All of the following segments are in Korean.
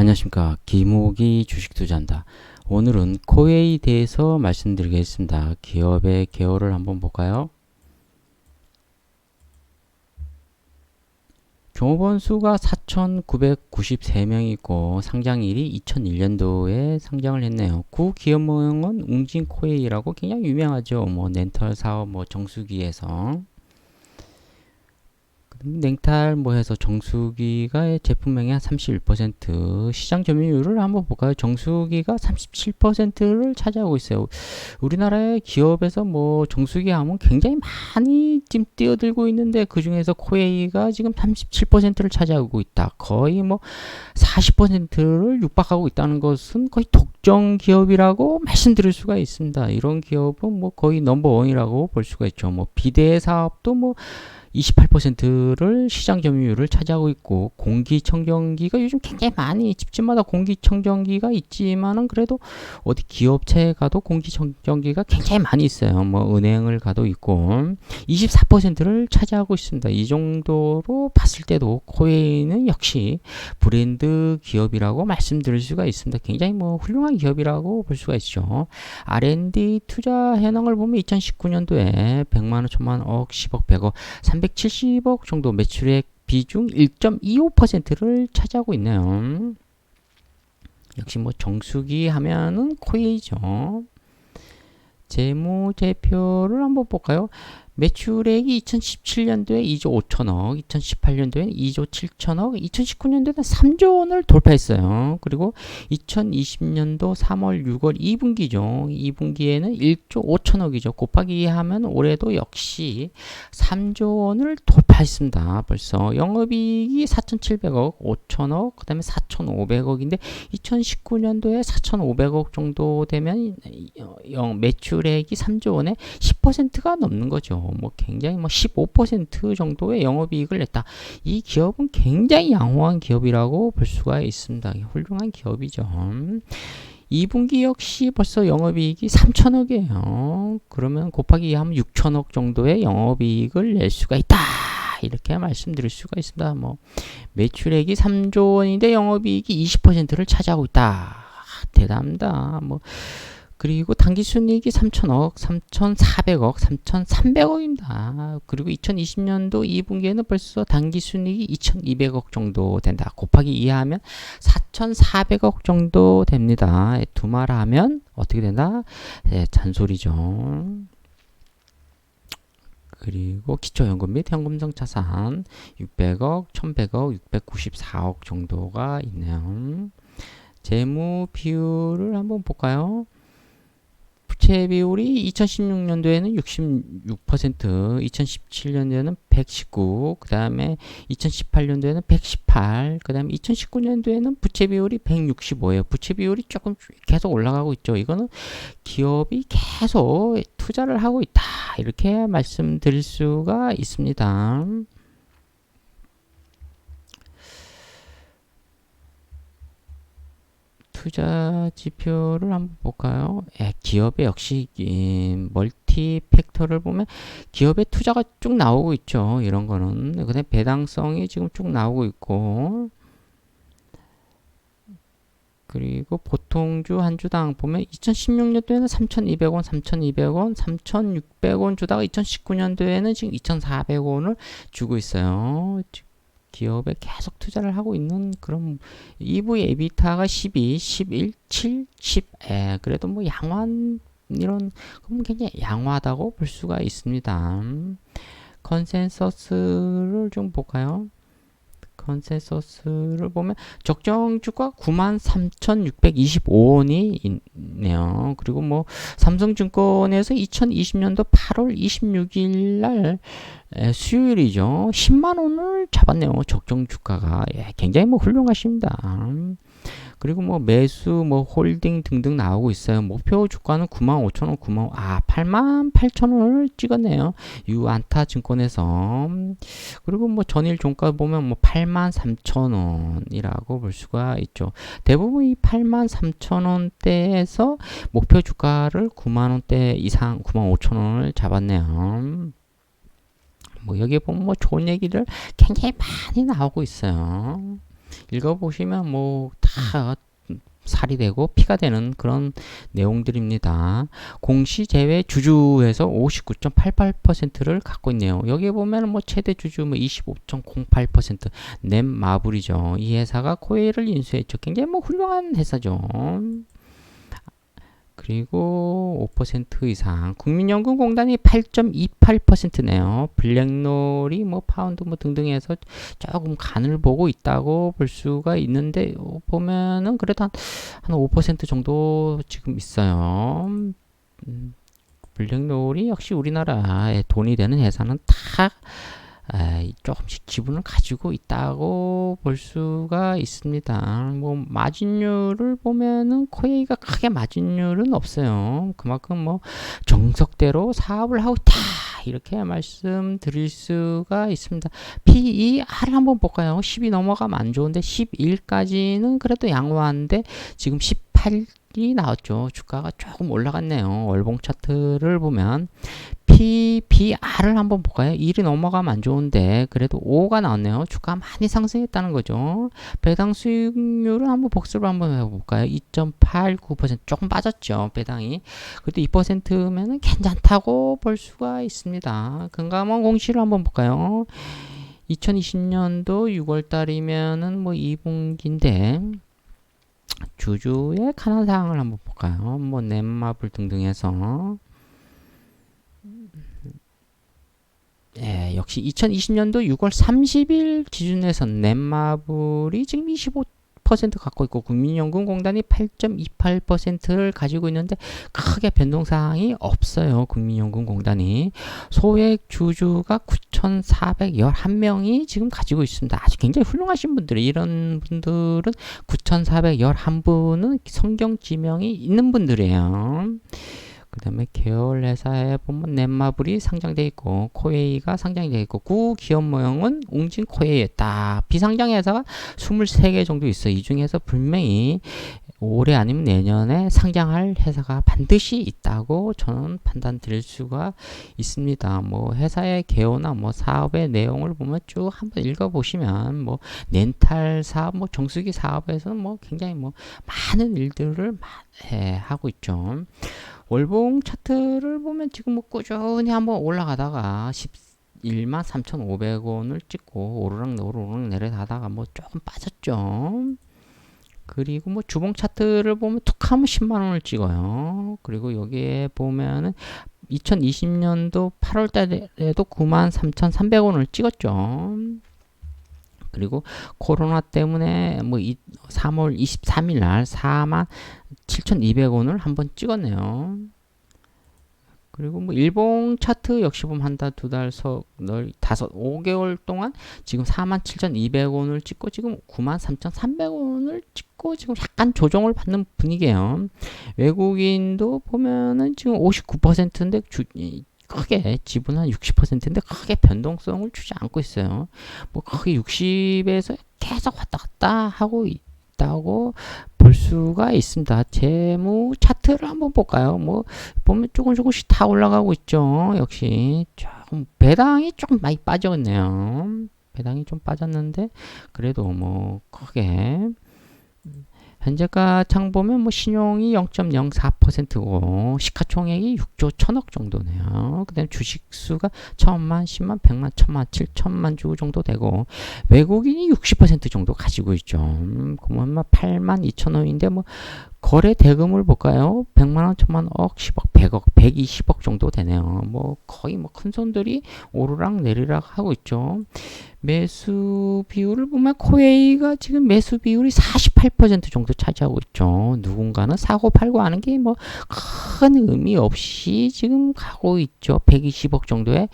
안녕하십니까. 김옥이 주식 투자한다. 오늘은 코웨이에 대해서 말씀드리겠습니다. 기업의 개요를 한번 볼까요? 종업원 수가 4,993명 있고 상장일이 2001년도에 상장을 했네요. 구 기업명은 웅진 코웨이라고 굉장히 유명하죠. 뭐 렌털 사업 뭐 정수기에서 냉탈 뭐 해서 정수기가 제품명의 한 31% 시장 점유율을 한번 볼까요? 정수기가 37%를 차지하고 있어요. 우리나라의 기업에서 뭐 정수기 하면 굉장히 많이 지금 뛰어들고 있는데 그 중에서 코웨이가 지금 37%를 차지하고 있다. 거의 뭐 40%를 육박하고 있다는 것은 거의 독점 기업이라고 말씀드릴 수가 있습니다. 이런 기업은 뭐 거의 넘버원이라고 볼 수가 있죠. 뭐 비대 사업도 뭐 28%를 시장 점유율을 차지하고 있고 공기청정기가 요즘 굉장히 많이 집집마다 공기청정기가 있지만은 그래도 어디 기업체에 가도 공기청정기가 굉장히 많이 있어요. 뭐 은행을 가도 있고 24%를 차지하고 있습니다. 이 정도로 봤을 때도 코웨이는 역시 브랜드 기업이라고 말씀드릴 수가 있습니다. 굉장히 뭐 훌륭한 기업이라고 볼 수가 있죠. R&D 투자 현황을 보면 2019년도에 100만 원, 1000만 억, 10억, 100억, 370억 정도 매출액 비중 1.25%를 차지하고 있네요. 역시 뭐 정수기 하면은 코웨이죠. 재무제표를 한번 볼까요? 매출액이 2017년도에 2조 5천억, 2018년도에는 2조 7천억, 2019년도에는 3조 원을 돌파했어요. 그리고 2020년도 3월, 6월 2분기죠. 2분기에는 1조 5천억이죠. 곱하기 하면 올해도 역시 3조 원을 돌파했습니다. 벌써 영업이익이 4,700억, 5천억, 그 다음에 4,500억인데 2019년도에 4,500억 정도 되면 매출액이 3조 원의 10%가 넘는 거죠. 뭐 굉장히 뭐 15% 정도의 영업이익을 냈다. 이 기업은 굉장히 양호한 기업이라고 볼 수가 있습니다. 훌륭한 기업이죠. 2분기 역시 벌써 영업이익이 3천억이에요. 그러면 곱하기 하면 6천억 정도의 영업이익을 낼 수가 있다. 이렇게 말씀드릴 수가 있습니다. 뭐 매출액이 3조 원인데 영업이익이 20%를 차지하고 있다. 대단합니다. 뭐 그리고 당기순이익이 3천억, 3,400억, 3,300억입니다. 그리고 2020년도 2분기에는 벌써 당기순이익이 2,200억 정도 된다. 곱하기 2 하면 4,400억 정도 됩니다. 두말 하면 어떻게 된다? 네, 잔소리죠. 그리고 기초연금 및 현금성 자산 600억, 1100억, 694억 정도가 있네요. 재무 비율을 한번 볼까요? 부채 비율이 2016년도에는 66%, 2017년도에는 119, 그 다음에 2018년도에는 118, 그 다음에 2019년도에는 부채 비율이 165예요. 부채 비율이 조금 계속 올라가고 있죠. 이거는 기업이 계속 투자를 하고 있다. 이렇게 말씀드릴 수가 있습니다. 투자 지표를 한번 볼까요? 예, 기업의 역시 멀티 팩터를 보면 기업의 투자가 쭉 나오고 있죠. 이런 거는 그다음 배당성이 지금 쭉 나오고 있고 그리고 보통주 한 주당 보면 2016년도에는 3,200원, 3,200원, 3,600원 주다가 2019년도에는 지금 2,400원을 주고 있어요. 기업에 계속 투자를 하고 있는 그런 EV 에비타가 12, 11, 7, 10. 에, 그래도 뭐 양호한 이런 그럼 굉장히 양호하다고 볼 수가 있습니다. 컨센서스를 좀 볼까요? 컨센서스를 보면 적정주가 93,625원이 있네요. 그리고 뭐 삼성증권에서 2020년도 8월 26일 날 수요일이죠. 10만 원을 잡았네요. 적정 주가가 예, 굉장히 뭐 훌륭하십니다. 그리고 뭐 매수, 뭐 홀딩 등등 나오고 있어요. 목표 주가는 95,000원, 9만 아 88,000원을 찍었네요. 유안타 증권에서 그리고 뭐 전일 종가 보면 뭐 83,000원이라고 볼 수가 있죠. 대부분 이 83,000원대에서 목표 주가를 9만 원대 이상 95,000원을 잡았네요. 뭐 여기 보면 뭐 좋은 얘기들 굉장히 많이 나오고 있어요. 읽어보시면 뭐 다다 살이 되고 피가 되는 그런 내용들입니다. 공시 제외 주주에서 59.88%를 갖고 있네요. 여기 보면 뭐 최대 주주 뭐 25.08%, 넷 마블이죠. 이 회사가 코웨이를 인수했죠. 굉장히 뭐 훌륭한 회사죠. 그리고 5% 이상 국민연금공단이 8.28%네요. 블랙놀이 뭐 파운드 뭐 등등 해서 조금 간을 보고 있다고 볼 수가 있는데 보면은 그래도 한, 한5% 정도 지금 있어요. 음, 블랙놀이 역시 우리나라에 돈이 되는 회사는 다 에, 조금씩 지분을 가지고 있다고 볼 수가 있습니다. 뭐 마진율을 보면은 코웨이가 크게 마진율은 없어요. 그만큼 뭐 정석대로 사업을 하고 있다 이렇게 말씀드릴 수가 있습니다. PER 한번 볼까요? 10이 넘어가면 안 좋은데 11까지는 그래도 양호한데 지금 18 이 나왔죠. 주가가 조금 올라갔네요. 월봉 차트를 보면 PBR을 한번 볼까요? 1이 넘어가면 안 좋은데 그래도 5가 나왔네요. 주가 많이 상승했다는 거죠. 배당 수익률을 한번 복습을 한번 해볼까요? 2.89% 조금 빠졌죠. 배당이. 그래도 2%면은 괜찮다고 볼 수가 있습니다. 금감원 공시를 한번 볼까요? 2020년도 6월 달이면은 뭐 2분기인데 주주의 가난 사항을 한번 볼까요? 뭐 넷마블 등등 해서 예, 역시 2020년도 6월 30일 기준에서 넷마블이 지금 25% 갖고 있고 국민연금공단이 8.28%를 가지고 있는데 크게 변동사항이 없어요. 국민연금공단이 소액 주주가 9,411명이 지금 가지고 있습니다. 아주 굉장히 훌륭하신 분들이 이런 분들은 9,411분은 성경 지명이 있는 분들이에요. 그 다음에 계열 회사에 보면 넷마블이 상장돼 있고 코웨이가 상장돼 있고 구 기업 모형은 웅진 코웨이였다. 비상장 회사가 23개 정도 있어. 이 중에서 분명히 올해 아니면 내년에 상장할 회사가 반드시 있다고 저는 판단 드릴 수가 있습니다. 뭐 회사의 개요나 뭐 사업의 내용을 보면 쭉 한번 읽어 보시면 뭐 렌탈 사업, 뭐 정수기 사업에서는 뭐 굉장히 뭐 많은 일들을 해, 하고 있죠. 월봉 차트를 보면 지금 뭐 꾸준히 한번 올라가다가 11만 3,500원을 찍고 오르락 오르락 내려가다가 뭐 조금 빠졌죠. 그리고 뭐 주봉 차트를 보면 툭 하면 10만 원을 찍어요. 그리고 여기에 보면은 2020년도 8월 달에도 9만 3,300원을 찍었죠. 그리고 코로나 때문에 뭐 3월 23일 날 4만 7,200원을 한번 찍었네요. 그리고 뭐 일봉 차트 역시 보면 한 달, 두 달, 석, 널, 다섯, 5개월 동안 지금 47,200원을 찍고 지금 93,300원을 찍고 지금 약간 조정을 받는 분위기예요. 외국인도 보면은 지금 59%인데 주, 크게 지분 한 60%인데 크게 변동성을 주지 않고 있어요. 뭐 크게 60에서 계속 왔다 갔다 하고 있다고 볼 수가 있습니다. 재무 차트를 한번 볼까요? 뭐 보면 조금 조금씩 다 올라가고 있죠. 역시 조금 배당이 조금 많이 빠졌네요. 배당이 좀 빠졌는데 그래도 뭐 크게 현재가 창 보면 뭐 신용이 0.04%고 시가총액이 6조 1000억 정도네요. 그다음에 주식 수가 1000만, 10만, 100만, 1000만, 7천만 주 정도 되고 외국인이 60% 정도 가지고 있죠. 음, 그러면 8만 2천 원인데 뭐 거래 대금을 볼까요? 100만 원, 1000만 억, 10억, 100억, 120억 정도 되네요. 뭐 거의 뭐 큰 손들이 오르락 내리락 하고 있죠. 매수 비율을 보면 코웨이가 지금 매수 비율이 48% 정도 차지하고 있죠. 누군가는 사고 팔고 하는 게 뭐 큰 의미 없이 지금 가고 있죠. 120억 정도의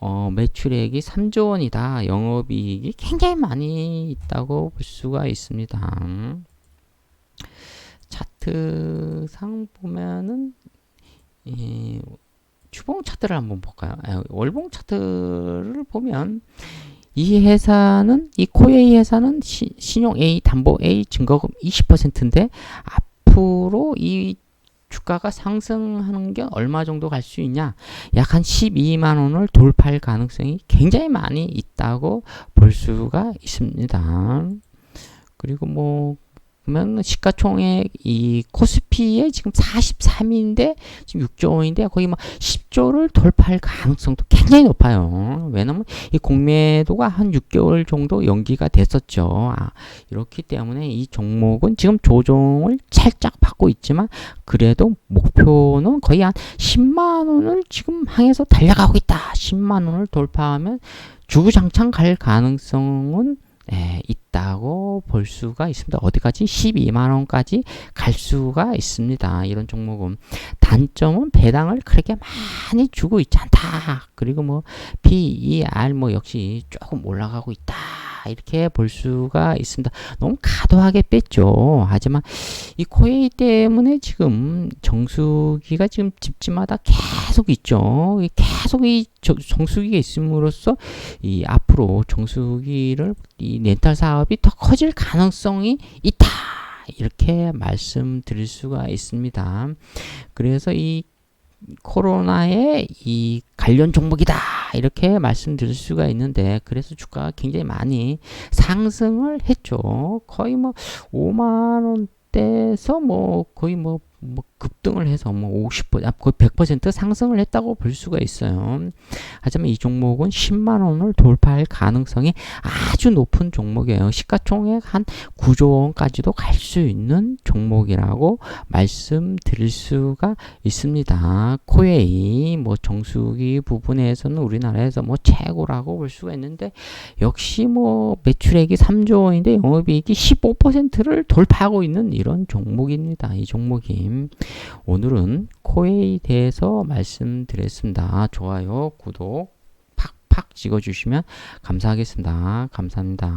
어, 매출액이 3조 원이다. 영업이익이 굉장히 많이 있다고 볼 수가 있습니다. 차트상 보면은 이 주봉 차트를 한번 볼까요? 아, 월봉 차트를 보면 이 회사는 이 코웨이 회사는 시, 신용 A, 담보 A, 증거금 20%인데 앞으로 이 주가가 상승하는 게 얼마 정도 갈 수 있냐? 약 한 12만 원을 돌파할 가능성이 굉장히 많이 있다고 볼 수가 있습니다. 그리고 뭐 그러면 시가총액 이 코스피에 지금 43인데 지금 6조 원인데 거의 뭐 10조를 돌파할 가능성도 굉장히 높아요. 왜냐면 이 공매도가 한 6개월 정도 연기가 됐었죠. 아, 이렇기 때문에 이 종목은 지금 조정을 살짝 받고 있지만 그래도 목표는 거의 한 10만 원을 지금 향해서 달려가고 있다. 10만 원을 돌파하면 주구장창 갈 가능성은 예, 있다고 볼 수가 있습니다. 어디까지? 12만 원까지 갈 수가 있습니다. 이런 종목은 단점은 배당을 그렇게 많이 주고 있지 않다. 그리고 뭐 PER 뭐 역시 조금 올라가고 있다. 이렇게 볼 수가 있습니다. 너무 과도하게 뺐죠. 하지만 이 코웨이 때문에 지금 정수기가 지금 집집마다 계속 있죠. 이 계속 이 저- 정수기가 있음으로써 이 앞으로 정수기를 이 렌탈 사업이 더 커질 가능성이 있다. 이렇게 말씀드릴 수가 있습니다. 그래서 이 코로나의 이 관련 종목이다. 이렇게 말씀드릴 수가 있는데 그래서 주가가 굉장히 많이 상승을 했죠. 거의 뭐 5만 원대에서 뭐 거의 뭐, 뭐 급등을 해서 뭐 50%, 아, 거의 100% 상승을 했다고 볼 수가 있어요. 하지만 이 종목은 10만 원을 돌파할 가능성이 아주 높은 종목이에요. 시가총액 한 9조 원까지도 갈 수 있는 종목이라고 말씀드릴 수가 있습니다. 코웨이 뭐 정수기 부분에서는 우리나라에서 뭐 최고라고 볼 수가 있는데 역시 뭐 매출액이 3조 원인데 영업이익이 15%를 돌파하고 있는 이런 종목입니다. 이 종목이 오늘은 코웨이에 대해서 말씀드렸습니다. 좋아요, 구독 팍팍 찍어주시면 감사하겠습니다. 감사합니다.